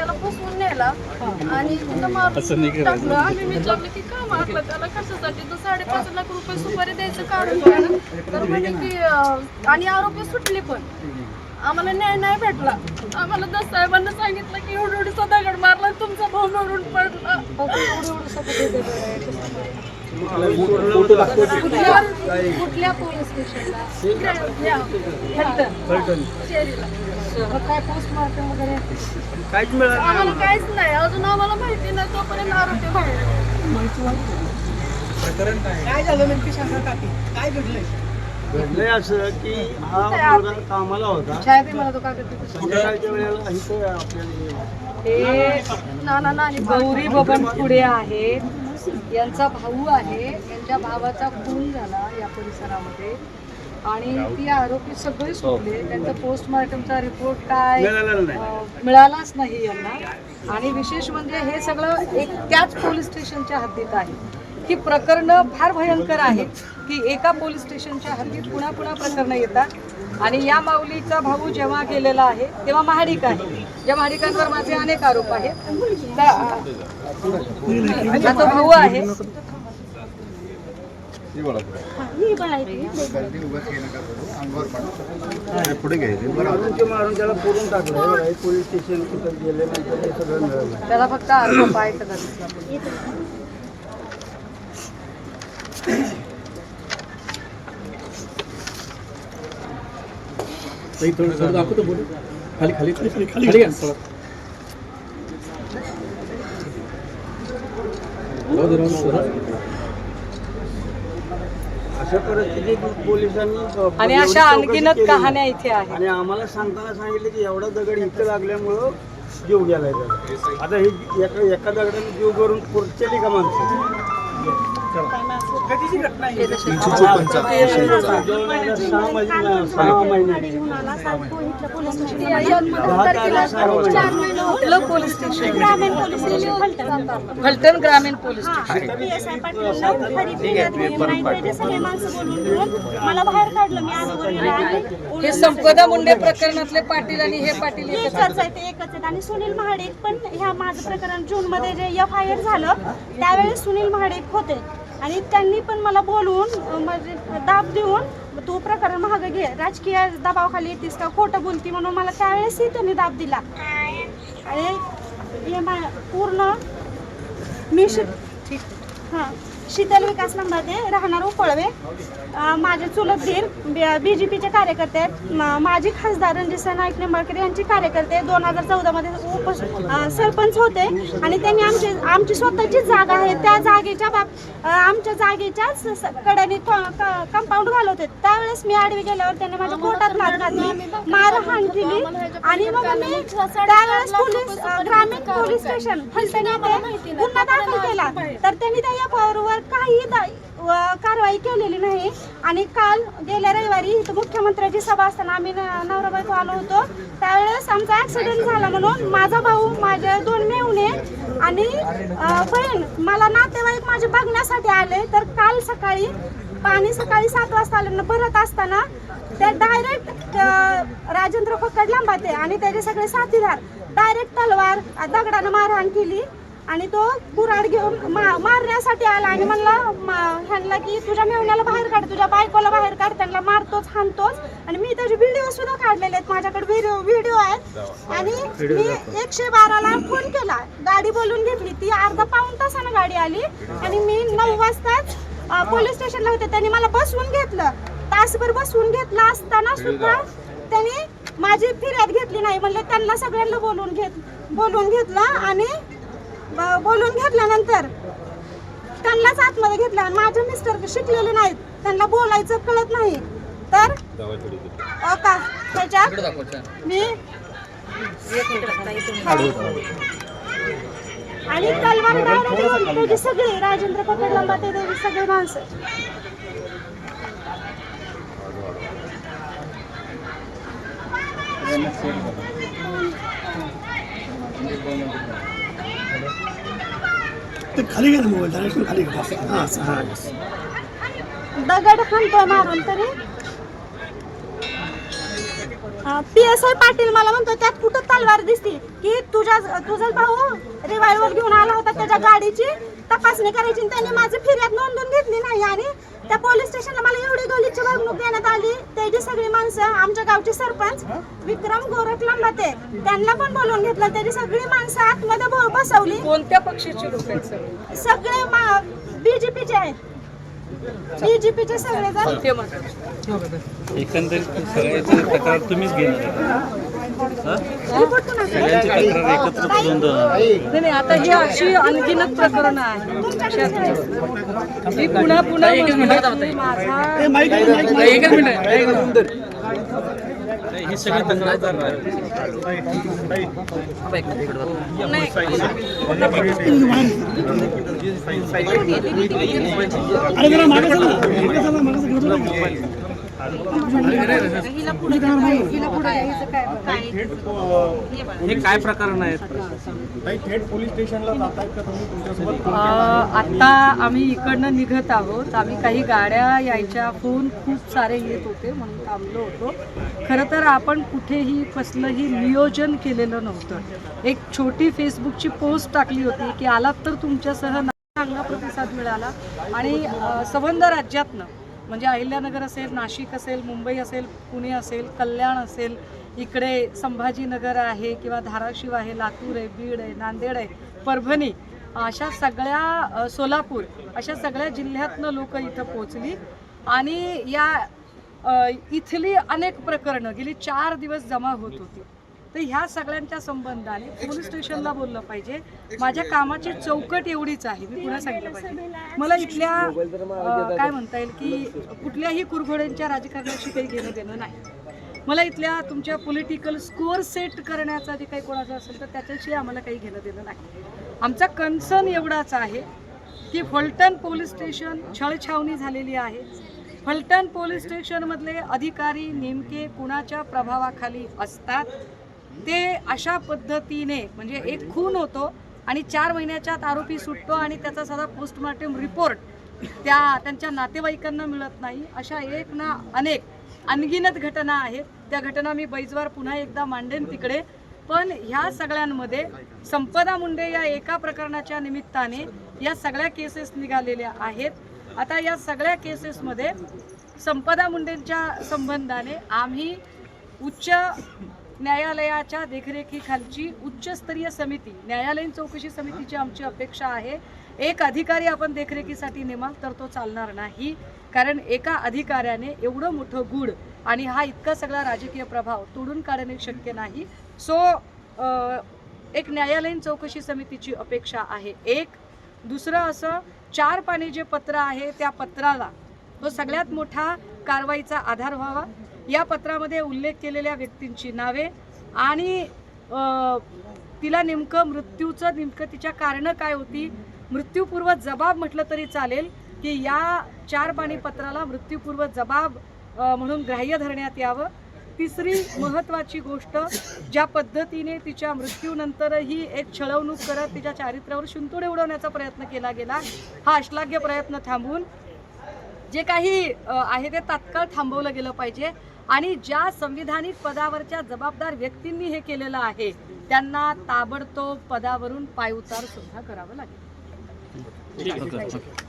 त्याला फसवून नेला. आणि तिथं मारून टाकलं. आम्ही विचारलं की का मारलं त्याला? कशासाठी? तर साडेपाच लाख रुपये सुपारी द्यायचं कारण काय तर म्हणे की आणि आरोपी सुटले पण. आम्हाला न्याय नाही भेटला. आम्हाला दस साहेबांना सांगितलं की एवढं एवढीचा दगड मारला तुमचा भाऊ मरून पडला. कुठल्या कुठल्या पोलीस स्टेशनला? या, फलटण. शेरीला. मग काय पोस्टमार्टम वगैरे? काहीच मिळालं नाही आम्हाला काहीच नाही. अजून आम्हाला माहिती नाही तोपर्यंत आरोपी बाहेर काय झालं नेमकी सांगा काकी काय घडलंय? घडलंय असं की हा मुलगा कामाला होता. संध्याकाळच्या वेळेला इथं आपल्याला हे नाना नानी गौरी बबन पुढे आहेत यांचा भाऊ आहे. यांच्या भावाचा खून झाला या परिसरामध्ये. आणि ती आरोपी सगळे सुटले त्यांचा पोस्टमार्टमचा रिपोर्ट काय? मिळालाच नाही यांना. आणि विशेष म्हणजे हे सगळं एक त्याच पोलीस स्टेशनच्या हद्दीत आहे. ही प्रकरणं फार भयंकर आहेत की एका पोलीस स्टेशनच्या हद्दीत पुन्हा पुन्हा प्रकरणं येतात. आणि या माऊलीचा भाऊ जेव्हा गेलेला आहे तेव्हा महाडिक आहे. या महाडिकांवर माझे अनेक आरोप आहेत. तर, तो भाऊ आहे. मारून त्याला टाकलं पोलीस स्टेशन त्याला फक्त आरोप आहे का खाली खाली खाली खाली खाली. थोडं. अशा परिस्थितीत पोलिसांनी आणि अशा आणखीनच. कहाण्या इथे आहेत. आणि आम्हाला सांगताना सांगितलं की एवढा दगड इथं लागल्यामुळं जीव गेलाय आता हे एका एका दगडाने जीव करून पुरचली का माणसं. फलटण ग्रामीण पोलीस हा, हे संपदा मुंडे प्रकरणातले पाटील आणि हे पाटील एकच एकच आहे ते एकच आहेत. आणि सुनील महाडिक पण ह्या माझं प्रकरण जून मध्ये जे एफ आय आर झालं त्यावेळेस सुनील महाडिक होते. आणि त्यांनी पण मला बोलवून अं, म्हणजे दाब देऊन तू प्रकरण महाग घे राजकीय दबावाखाली येतीस का खोटं बोलती म्हणून मला त्यावेळेसही त्यांनी दाब दिला. आणि पूर्ण मी हां. शीतल विकास नंबरचे राहणार उकळवे. माझे चुलत धीर बी जे पीचे कार्यकर्ते आहेत. म- माजी खासदार रणजित नाईक निंबाळकर यांचे कार्यकर्ते दोन हजार चौदामध्ये उप सरपंच होते. आणि त्यांनी आमची आमची स्वतःची जागा आहे. त्या जागेच्या बाब आमच्या जागेच्या स- कड्याने कंपाऊंड घालवते. त्यावेळेस मी आडवी गेल्यावर त्यांनी माझ्या पोटात मार घातली मारहाण केली. आणि मग मी त्यावेळेस पोलीस ग्रामीण पोलीस स्टेशन फलटण येथे गुन्हा दाखल केला. तर त्यांनी त्या एफ काही व कारवाई केलेली नाही. आणि काल गेल्या रविवारी इथं मुख्यमंत्र्याची सभा असताना आम्ही न- नवरा बायको आलो होतो. त्यावेळेस आमचा ऍक्सिडेंट झाला म्हणून माझा भाऊ माझ्या दोन मेहुणे आणि बहीण मला नातेवाईक माझे बघण्यासाठी आले. तर काल सकाळी पाणी सकाळी सात वाजता आल्यानं भरत असताना त्या डायरेक्ट राजेंद्र फक्कड लांबाते आणि त्याचे सगळे साथीदार डायरेक्ट तलवार दगडानं मारहाण केली. आणि तो कुऱ्हाड घेऊन मा- मारण्यासाठी आला आणि म्हणला ह्यांना की तुझ्या मेवण्याला बाहेर काढ तुझ्या बायकोला बाहेर काढ त्यांना मारतोच हाणतोच. आणि मी त्याचे व्हिडिओ सुद्धा काढलेले आहेत. माझ्याकडे व्हिडिओ व्हिडिओ आहेत. आणि मी एकशे बाराला फोन केला. गाडी बोलून घेतली. ती अर्धा पाऊण तासानं गाडी आली. आणि मी नऊ वाजताच पोलीस स्टेशनला होते. त्यांनी मला बसवून घेतलं. तासभर बसवून घेतलं असताना सुद्धा त्यांनी माझी फिर्याद घेतली नाही. म्हणले त्यांना सगळ्यांना बोलवून घेत बोलवून घेतलं आणि ब- बोलवून घेतल्यानंतर त्यांनाच आतमध्ये घेतलं आणि माझे मिस्टर शिकलेले नाहीत. त्यांना बोलायचं कळत नाही. तर का मी आणि तलवार डायरेक्ट त्याची सगळी राजेंद्र पकड लंबा ते देवी सगळे माणसं ते खाली घ्या ना मोबाईल डायरेक्शन खाली घ्या. हां असं, हां. दगड हाणतोय मारून तरी. पी एस आय पाटील मला म्हणतो त्यात कुठं तलवार दिसते? की तुझ्या तुझा भाऊ रिवाल्वर घेऊन आला होता त्याच्या गाडीची तपासणी करायची आणि त्यांनी माझी फिर्याद नोंदवून घेतली नाही. आणि त्या पोलीस स्टेशनला मला एवढी गलीची वागणूक देण्यात आली. त्याची सगळी माणसं आमच्या गावचे सरपंच विक्रम गोरख लांबाते त्यांना पण बोलवून घेतलं. त्याची सगळी माणसं आतमध्ये बसवली. कोणत्या पक्षाचे लोक आहेत सगळे? बीजेपीचे आहेत. बीजेपीचे सगळे जण एकंदरीत सगळ्याची तक्रार तुम्हीच घेणार. नाही आता ही अशी आणखीनच ही पुन्हा पुन्हा एकच मिनिट. ही सगळी तक्रारदार हिला हे काय प्रकरण आहेत? थेट पोलीस स्टेशनला जातायत का तुम्ही? तुमच्यासोबत अ, आता आम्ही इकडनं निघत आहोत. आम्ही काही गाड्या यायच्या फोन खूप सारे येत होते म्हणून थांबलो होतो. खरं तर आपण कुठेही कसलंही नियोजन केलेलं नव्हतं. एक छोटी फेसबुकची पोस्ट टाकली होती की आलात तर तुमच्यासह चांगला प्रतिसाद मिळाला. आणि संबंध राज्यातनं म्हणजे अहिल्यानगर असेल नाशिक असेल मुंबई असेल पुणे असेल कल्याण असेल इकडे संभाजीनगर आहे किंवा धाराशिव आहे लातूर आहे बीड आहे नांदेड आहे परभणी अशा सगळ्या सोलापूर अशा सगळ्या जिल्ह्यातनं लोक इथं पोचली आणि या इथली अनेक प्रकरणं गेली चार दिवस जमा होत होती. तर ह्या सगळ्यांच्या संबंधाने पोलीस स्टेशनला बोललं पाहिजे. माझ्या कामाची चौकट एवढीच आहे मी पुन्हा सांगितलं पाहिजे. मला इथल्या काय म्हणता येईल की कुठल्याही कुरघोड्यांच्या राजकारणाशी काही घेणं देणं नाही. मला इथल्या तुमच्या पॉलिटिकल स्कोअर सेट करण्याचा जे काही कोणाचं असेल तर त्याच्याशी आम्हाला काही घेणं देणं नाही. आमचा कन्सर्न एवढाच आहे की फलटण पोलीस स्टेशन छळछावणी झालेली आहे. फलटण पोलीस स्टेशनमधले अधिकारी नेमके कुणाच्या प्रभावाखाली असतात? ते अशा पद्धतीने म्हणजे एक खून होतो आणि चार महिन्याच्या आत आरोपी सुटतो आणि त्याचा साधा पोस्टमॉर्टम रिपोर्ट त्या त्यांच्या नातेवाईकांना मिळत नाही. अशा एक ना अनेक अनगिनत घटना आहेत. त्या घटना मी बैजवार पुन्हा एकदा मांडेन तिकडे. पण ह्या सगळ्यांमध्ये संपदा मुंडे या एका प्रकरणाच्या निमित्ताने या सगळ्या केसेस निघालेल्या आहेत. आता या सगळ्या केसेसमध्ये संपदा मुंडेंच्या संबंधाने आम्ही उच्च न्यायालयाच्या देखरेखीखालची उच्चस्तरीय समिती न्यायालयीन चौकशी समितीची आमची अपेक्षा आहे एक अधिकारी आपण देखरेखीसाठी नेमाल तर तो चालणार नाही. कारण एका अधिकाऱ्याने एवढं मोठं गुढ आणि हा इतका सगळा राजकीय प्रभाव तोडून काढणे शक्य नाही. सो एक न्यायालयीन चौकशी समितीची अपेक्षा आहे. एक. दुसरं असं चार पाणी जे पत्र आहे त्या पत्राला तो सगळ्यात मोठा कारवाईचा आधार व्हावा. या पत्रामध्ये उल्लेख केलेल्या व्यक्तींची नावे आणि तिला नेमकं मृत्यूचं नेमकं तिच्या कारणं काय होती मृत्यूपूर्व जबाब म्हटलं तरी चालेल की या चार पाणी पत्राला मृत्यूपूर्व जबाब म्हणून ग्राह्य धरण्यात यावं. तिसरी महत्त्वाची गोष्ट ज्या पद्धतीने तिच्या मृत्यूनंतरही एक छळवणूक करत तिच्या चारित्र्यावर शिंतोडे उडवण्याचा प्रयत्न केला गेला हा अश्लाघ्य प्रयत्न थांबून जे काही आहे ते तात्काळ थांबवलं गेलं पाहिजे. आणि ज्या संविधानिक पदावरच्या जबाबदार व्यक्तींनी हे केलेलं आहे त्यांना ताबडतोब पदावरून पायउतार सुद्धा करावं लागेल. ठीक आहे.